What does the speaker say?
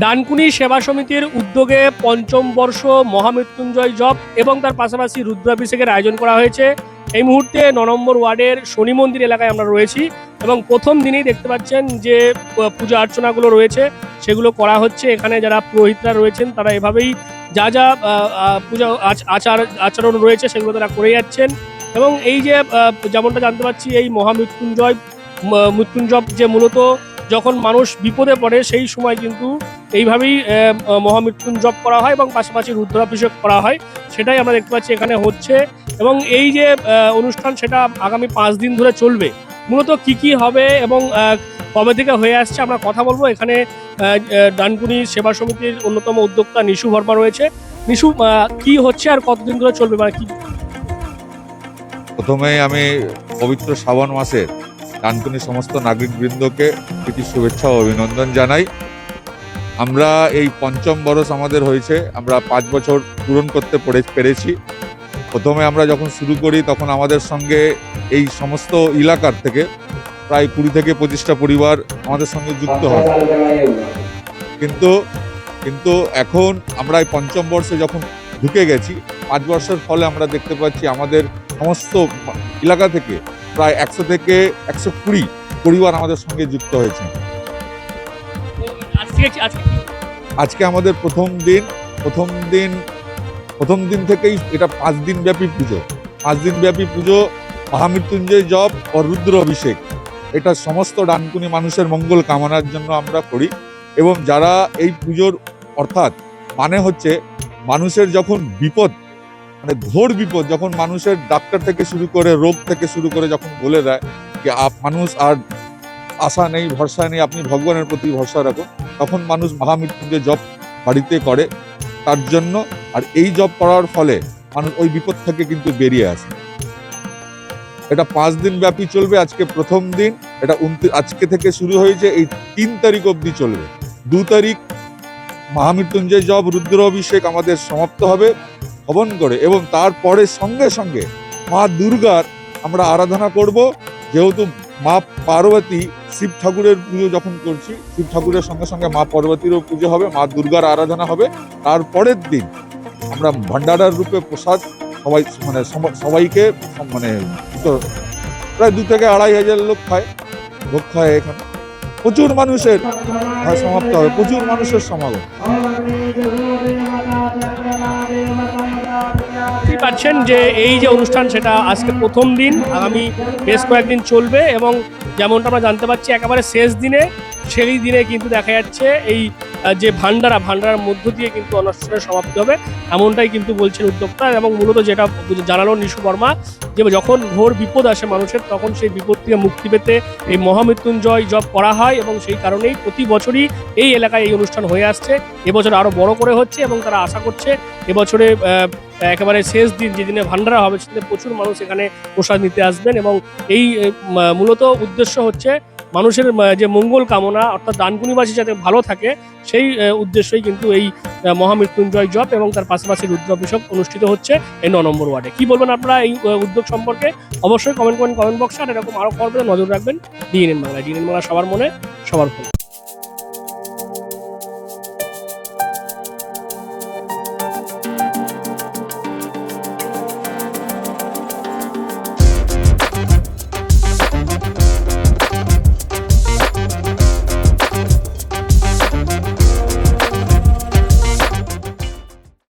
ডানকুনি সেবা সমিতির উদ্যোগে পঞ্চম বর্ষ মহামৃত্যুঞ্জয় জপ এবং তার পাশাপাশি রুদ্রাভিষেকের আয়োজন করা হয়েছে। এই মুহূর্তে ন নম্বর ওয়ার্ডের শনি মন্দির এলাকায় আমরা রয়েছি এবং প্রথম দিনেই দেখতে পাচ্ছেন যে পূজা অর্চনাগুলো রয়েছে, সেগুলো করা হচ্ছে। এখানে যারা পুরোহিতরা রয়েছেন, তারা এভাবেই যা যা পূজা আচার, আচরণ রয়েছে, সেগুলো তারা করে যাচ্ছেন। এবং এই যে যেমনটা জানতে পারছি এই মহামৃত্যুঞ্জয়, ম- মৃত্যুঞ্জয় যে মূলত যখন মানুষ বিপদে পড়ে, সেই সময় কিন্তু এইভাবেই মহামৃত্যুঞ্জপ করা হয় এবং পাশাপাশি রুদ্রাভিষেক করা হয়। সেটাই আমরা দেখতে পাচ্ছি এখানে হচ্ছে এবং এই যে অনুষ্ঠান সেটা আগামী পাঁচ দিন ধরে চলবে। মূলত কি কি হবে এবং কবে থেকে হয়ে আসছে আমরা কথা বলব। এখানে ডানকুনি সেবা সমিতির অন্যতম উদ্যোক্তা নিশু বর্মা রয়েছে। নিশু কি হচ্ছে আর কতদিন ধরে চলবে? মানে কি প্রথমে আমি পবিত্র শ্রাবণ মাসের ডানকুনি সমস্ত নাগরিকবৃন্দকে প্রীতি শুভেচ্ছা ও অভিনন্দন জানাই। আমরা এই পঞ্চম বরস আমাদের হয়েছে, আমরা পাঁচ বছর পূরণ করতে পেরে- পেরেছি। প্রথমে আমরা যখন শুরু করি, তখন আমাদের সঙ্গে এই সমস্ত এলাকার থেকে প্রায় কুড়ি থেকে পঁচিশটা পরিবার আমাদের সঙ্গে যুক্ত হয়। কিন্তু কিন্তু এখন আমরা এই পঞ্চম বর্ষে যখন ঢুকে গেছি, পাঁচ বর্ষের ফলে আমরা দেখতে পাচ্ছি আমাদের সমস্ত এলাকা থেকে প্রায় একশো থেকে একশো কুড়ি পরিবার আমাদের সঙ্গে যুক্ত হয়েছে। আজকে। আমাদের প্রথম দিন প্রথম দিন প্রথম দিন থেকেই এটা পাঁচ দিন ব্যাপী পুজো। পাঁচ দিন ব্যাপী পুজো, মহামৃত্যুঞ্জয় জপ ও রুদ্র অভিষেক। এটা সমস্ত ডানকুনি মানুষের মঙ্গল কামনার জন্য আমরা করি এবং যারা এই পুজোর অর্থাৎ মানে হচ্ছে মানুষের যখন বিপদ মানে ঘোর বিপদ, যখন মানুষের ডাক্তার থেকে শুরু করে রোগ থেকে শুরু করে যখন বলে দেয় যে মানুষ আর আশা নেই, ভরসা নেই, আপনি ভগবানের প্রতি ভরসা রাখুন। তখন মানুষ মহামৃত্যুঞ্জয় জপ বাড়িতে করে তার জন্য, আর এই জব করার ফলে মানুষ ওই বিপদ থেকে কিন্তু বেরিয়ে আসে। এটা পাঁচ দিন ব্যাপী চলবে, আজকে প্রথম দিন। এটা আজকে থেকে শুরু হয়েছে, এই তিন তারিখ অবধি চলবে। দু তারিখ মহামৃত্যুঞ্জয় জব রুদ্র অভিষেক আমাদের সমাপ্ত হবে হবন করে। এবং তারপরে সঙ্গে সঙ্গে মা দুর্গার আমরা আরাধনা করব। যেহেতু মা পার্বতী শিব ঠাকুরের পুজো যখন করছি, শিব ঠাকুরের সঙ্গে সঙ্গে মা পার্বতীরও পুজো হবে, মা দুর্গার আরাধনা হবে। তারপরের দিন আমরা ভান্ডারার রূপে প্রসাদ সবাই মানে সবাইকে মানে প্রায় দু থেকে আড়াই হাজার লোক খায়, ভোগ খায় এখানে। প্রচুর মানুষের সমাপ্ত হবে, প্রচুর মানুষের সমাগম। পাচ্ছেন যে এই যে অনুষ্ঠান সেটা আজকে প্রথম দিন, আগামী বেশ কয়েকদিন চলবে এবং যেমনটা আমরা জানতে পারছি একেবারে শেষ দিনে, সেই দিনে কিন্তু দেখা যাচ্ছে এই যে ভান্ডারা ভান্ডারার মধ্য দিয়ে কিন্তু অনুষ্ঠানের সমাপ্তি হবে, এমনটাই কিন্তু বলছেন উদ্যোক্তা এবং মূলত যেটা জানালো নিশু বর্মা, যে যখন ঘোর বিপদ আসে মানুষের, তখন সেই বিপদ থেকে মুক্তি পেতে এই মহামৃত্যুঞ্জয় জব করা হয় এবং সেই কারণেই প্রতি বছরই এই এলাকায় এই অনুষ্ঠান হয়ে আসছে। এবছর আরও বড় করে হচ্ছে এবং তারা আশা করছে এবছরে একেবারে শেষ দিন যেদিনে ভান্ডারা হবে, সেদিনে প্রচুর মানুষ এখানে প্রসাদ নিতে আসবেন এবং এই মূলত উদ্দেশ্য হচ্ছে মানুষের যে মঙ্গল কামনা, অর্থাৎ দানকুনিবাসী যাতে ভালো থাকে, সেই উদ্দেশ্যেই কিন্তু এই মহামৃত্যুঞ্জয় জপ এবং তার পাশাপাশি রুদ্রাভিষেক অনুষ্ঠিত হচ্ছে এই ন নম্বর ওয়ার্ডে। কি বলবেন আপনারা এই উদ্যোগ সম্পর্কে? অবশ্যই কমেন্ট করেন কমেন্ট বক্সে আর এরকম আরও খবর নজর রাখবেন। ডিএনএন বাংলা ডিএনএন বাংলা সবার মনে, সবার ফোন।